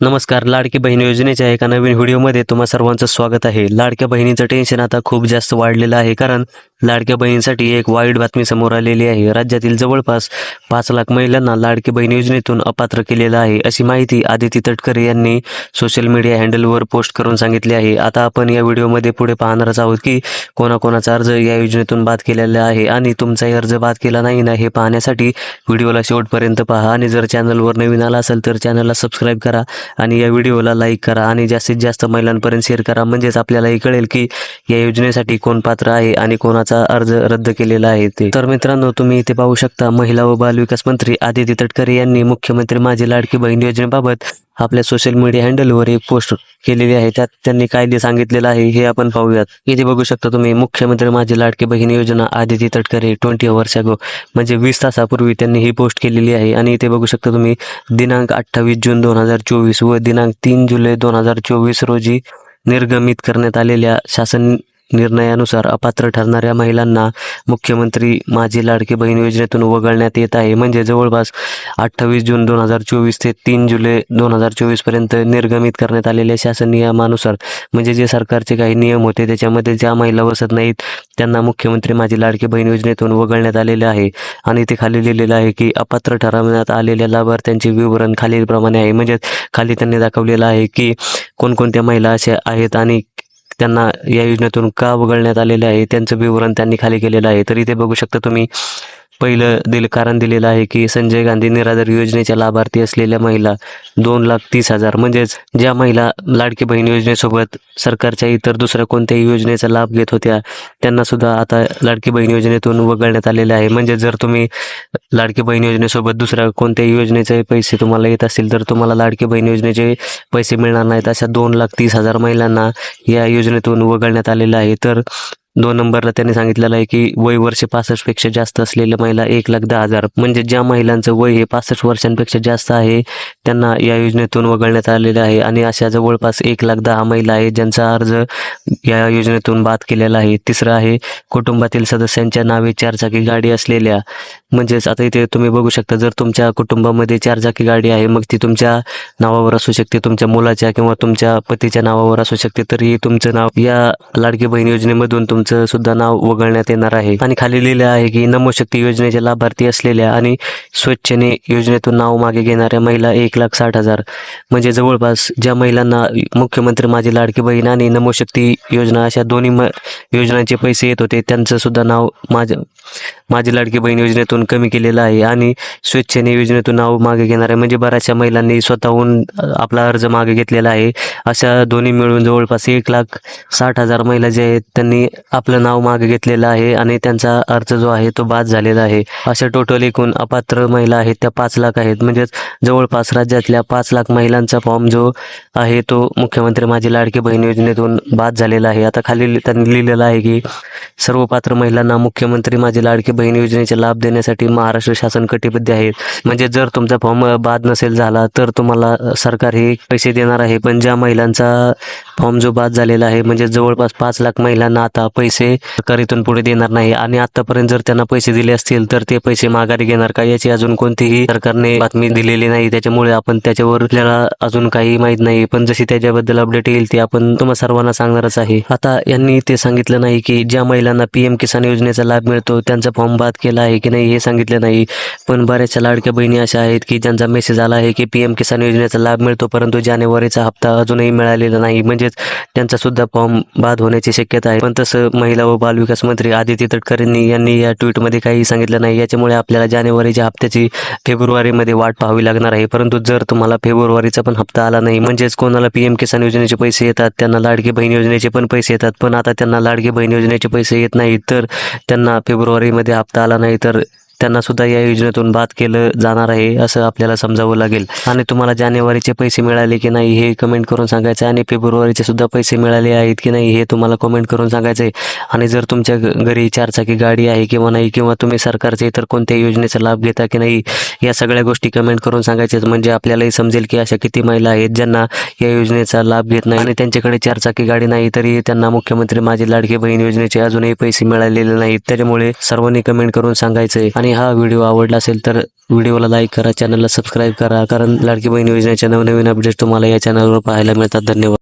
नमस्कार लाडकी बहीण योजनेच्या एका नवीन व्हिडिओमध्ये तुम्हा सर्वांचं स्वागत आहे. लाडक्या बहिणीचं टेन्शन आता खूप जास्त वाढलेलं आहे कारण लाडक्या बहिणीसाठी एक वाईट बातमी समोर आलेली आहे. राज्यातील जवळपास पाच लाख महिलांना लाडकी बहीण योजनेतून अपात्र केलेलं आहे अशी माहिती आदिती तटकरे यांनी सोशल मीडिया हँडलवर पोस्ट करून सांगितली आहे. आता आपण या व्हिडिओमध्ये पुढे पाहणारच आहोत की कोणाकोणाचा अर्ज या योजनेतून बाद केलेला आहे आणि तुमचाही अर्ज बाद केला नाही ना हे पाहण्यासाठी व्हिडिओला शेवटपर्यंत पहा आणि जर चॅनलवर नवीन आला असेल तर चॅनलला सबस्क्राईब करा. आणि या व्हिडिओला लाईक करा आणि जास्तीत जास्त महिलांपर्यंत शेअर करा. म्हणजेच आपल्यालाही कळेल की या योजनेसाठी कोण पात्र आहे आणि कोणाचा अर्ज रद्द केलेला आहे ते. तर मित्रांनो तुम्ही इथे पाहू शकता महिला व बालविकास मंत्री आदिती तटकरे यांनी मुख्यमंत्री माझी लाडकी बहीण योजनेबाबत आपल्या सोशल मीडिया हँडलवर एक पोस्ट केलेली आहे. त्यात त्यांनी काय सांगितलेलं आहे. हे आपण पाहूयात. इथे बघू शकता तुम्ही मुख्यमंत्री माझी लाडकी बहीण योजना आदिती तटकरे ट्वेंटी अवर्स अगो म्हणजे वीस तासापूर्वी त्यांनी ही पोस्ट केलेली आहे. आणि इथे बघू शकता तुम्ही दिनांक अठ्ठावीस जून दोन हजार चोवीस व दिनांक तीन जुलै दोन हजार चोवीस रोजी निर्गमित करण्यात आलेल्या शासन निर्णयानुसार अपात्र ठरणाऱ्या महिलांना मुख्यमंत्री माझी लाडकी बहीण योजनेतून वगळण्यात येत आहे. म्हणजे जवळपास अठ्ठावीस जून दोन हजार चोवीस ते तीन जुलै दोन हजार चोवीसपर्यंत निर्गमित करण्यात आलेल्या शासन नियमानुसार म्हणजे जे सरकारचे काही नियम होते त्याच्यामध्ये ज्या महिला बसत नाहीत त्यांना मुख्यमंत्री माझी लाडकी बहीण योजनेतून वगळण्यात आलेले आहे. आणि ते खाली लिहिलेलं आहे की अपात्र ठरवण्यात आलेल्या लाभार्थ्यांचे विवरण खालीलप्रमाणे आहे. म्हणजे खाली त्यांनी दाखवलेलं आहे की कोणकोणत्या महिला अशा आहेत आणि त्यांना या योजनेतून का वगळण्यात आलेले आहे? त्यांचं विवरण त्यांनी खाली केलेलं आहे. तर इथे बघू शकता तुम्ही पहिलं दिल कारण दिलेलं आहे की संजय गांधी निराधार योजनेच्या लाभार्थी असलेल्या महिला दोन लाख तीस हजार. म्हणजेच ज्या महिला लाडकी बहीण योजनेसोबत सरकारच्या इतर दुसऱ्या कोणत्याही योजनेचा लाभ घेत होत्या त्यांना सुद्धा आता लाडकी बहीण योजनेतून वगळण्यात आलेले आहे. म्हणजे जर तुम्ही लाडकी बहीण योजनेसोबत दुसऱ्या कोणत्याही योजनेचे पैसे तुम्हाला येत असतील तर तुम्हाला लाडकी बहीण योजनेचे पैसे मिळणार नाहीत. अशा दोन लाख तीस हजार महिलांना या योजनेतून वगळण्यात आलेलं आहे. तर दोन नंबरला त्यांनी सांगितलेलं आहे की वय वर्ष पासष्टपेक्षा जास्त असलेल्या महिला एक लाख दहा हजार. म्हणजे ज्या महिलांचं वय हे पासष्ट वर्षांपेक्षा जास्त आहे त्यांना या योजनेतून वगळण्यात आलेलं आहे. आणि अशा जवळपास एक लाख दहा महिला आहे ज्यांचा अर्ज या योजनेतून बाद केलेला आहे. तिसरं आहे कुटुंबातील सदस्यांच्या नावे चारचाकी गाडी असलेल्या म्हणजेच आता इथे तुम्ही बघू शकता जर तुमच्या कुटुंबामध्ये चारचाकी गाडी आहे मग ती तुमच्या नावावर असू शकते तुमच्या मुलाच्या किंवा तुमच्या पतीच्या नावावर असू शकते तरी तुमचं नाव या लाडकी बहीण योजनेमधून तुमचं सुद्धा नाव वगळण्यात येणार आहे. आणि खाली लिहिलं आहे की नमोशक्ती योजनेचे लाभार्थी असलेल्या आणि स्वच्छने योजनेतून नाव मागे घेणाऱ्या महिला एक लाख साठ हजार. म्हणजे जवळपास ज्या महिलांना मुख्यमंत्री माझी लाडकी बहीण आणि नमोशक्ती योजना अशा दोन्ही म योजनांचे पैसे येत होते त्यांचं सुद्धा नाव माझ्या माझी लाडकी बहीण योजनेतून कमी केलेलं आहे आणि स्वच्छने योजनेतून नाव मागे घेणाऱ्या म्हणजे बऱ्याचशा महिलांनी स्वतःहून आपला अर्ज मागे घेतलेला आहे. अशा दोन्ही मिळून जवळपास एक लाख साठ हजार महिला जे आहेत त्यांनी आपलं नाव मागे घेतलेलं आहे आणि त्यांचा अर्ज जो आहे तो बाद झालेला आहे. अशा टोटल एकूण अपात्र महिला आहेत त्या पाच लाख आहेत. म्हणजेच जवळपास राज्यातल्या पाच लाख महिलांचा फॉर्म जो आहे तो मुख्यमंत्री माझी लाडकी बहीण योजनेतून बाद झालेला आहे. आता खाली त्यांनी लिहिलेलं आहे की सर्व पात्र महिलांना मुख्यमंत्री माझी लाडकी बहीण योजनेचे लाभ देण्यासाठी महाराष्ट्र शासन कटिबद्ध आहे. म्हणजे जर तुमचा फॉर्म बाद नसेल झाला तर तुम्हाला सरकार हे पैसे देणार आहे. पण ज्या महिलांचा फॉर्म जो बाद झालेला आहे म्हणजे जवळपास पाच लाख महिलांना आता पैसे सरकार इथून पुढे देणार नाही. आणि आतापर्यंत जर त्यांना पैसे दिले असतील तर ते पैसे माघारी घेणार का? याची अजून कोणतीही सरकारने बातमी दिलेली नाही. त्याच्यामुळे आपण त्याच्यावर आपल्याला अजून काही माहीत नाही. पण जशी त्याच्याबद्दल अपडेट येईल ती आपण तुम्हा सर्वांना सांगणारच आहे. आता यांनी ते सांगितलं नाही की ज्या महिलांना पीएम किसान योजनेचा लाभ मिळतो त्यांचा फॉर्म बाद केला आहे की नाही हे सांगितलं नाही. पण बऱ्याचशा लाडक्या बहिणी अशा आहेत की ज्यांचा मेसेज आला आहे की पीएम किसान योजनेचा लाभ मिळतो परंतु जानेवारीचा हप्ता अजूनही मिळालेला नाही. म्हणजेच त्यांचा सुद्धा फॉर्म बाद होण्याची शक्यता आहे. पण तसं महिला व बालविकास मंत्री आदिती तटकरेंनी यांनी या ट्विटमध्ये काही सांगितलं नाही. याच्यामुळे आपल्याला जानेवारीच्या हप्त्याची फेब्रुवारीमध्ये वाट पाहावी लागणार आहे. परंतु जर तुम्हाला फेब्रुवारीचा पण हप्ता आला नाही म्हणजेच कोणाला पीएम किसान योजनेचे पैसे येतात त्यांना लाडकी बहीण योजनेचे पण पैसे येतात पण आता त्यांना लाडकी बहीण योजनेचे पैसे येत नाही तर त्यांना फेब्रुवारीमध्ये हप्ता आला नाही तर त्यांना सुद्धा या योजनेतून बाद केलं जाणार आहे असं आपल्याला समजावं लागेल. आणि तुम्हाला जानेवारीचे पैसे मिळाले की नाही हे कमेंट करून सांगायचं आहे. आणि फेब्रुवारीचे सुद्धा पैसे मिळाले आहेत की नाही हे तुम्हाला कमेंट करून सांगायचं आहे. आणि जर तुमच्या घरी चारचाकी गाडी आहे किंवा नाही किंवा तुम्ही सरकारचे इतर कोणत्याही योजनेचा लाभ घेता की नाही या सगळ्या गोष्टी कमेंट करून सांगायच्याच म्हणजे आपल्यालाही समजेल की अशा किती महिला आहेत ज्यांना या योजनेचा लाभ घेत नाही. आणि त्यांच्याकडे चारचाकी गाडी नाही तरी त्यांना मुख्यमंत्री माझी लाडकी बहीण योजनेचे अजूनही पैसे मिळालेले नाहीत. त्याच्यामुळे सर्वांनी कमेंट करून सांगायचं आहे. आणि आणि हा व्हिडिओ आवडला असेल तर व्हिडिओला लाईक करा चॅनलला सबस्क्राईब करा. कारण लाडकी बहीण योजनेच्या नवनवीन अपडेट्स तुम्हाला या चॅनलवर पाहायला मिळतात. धन्यवाद.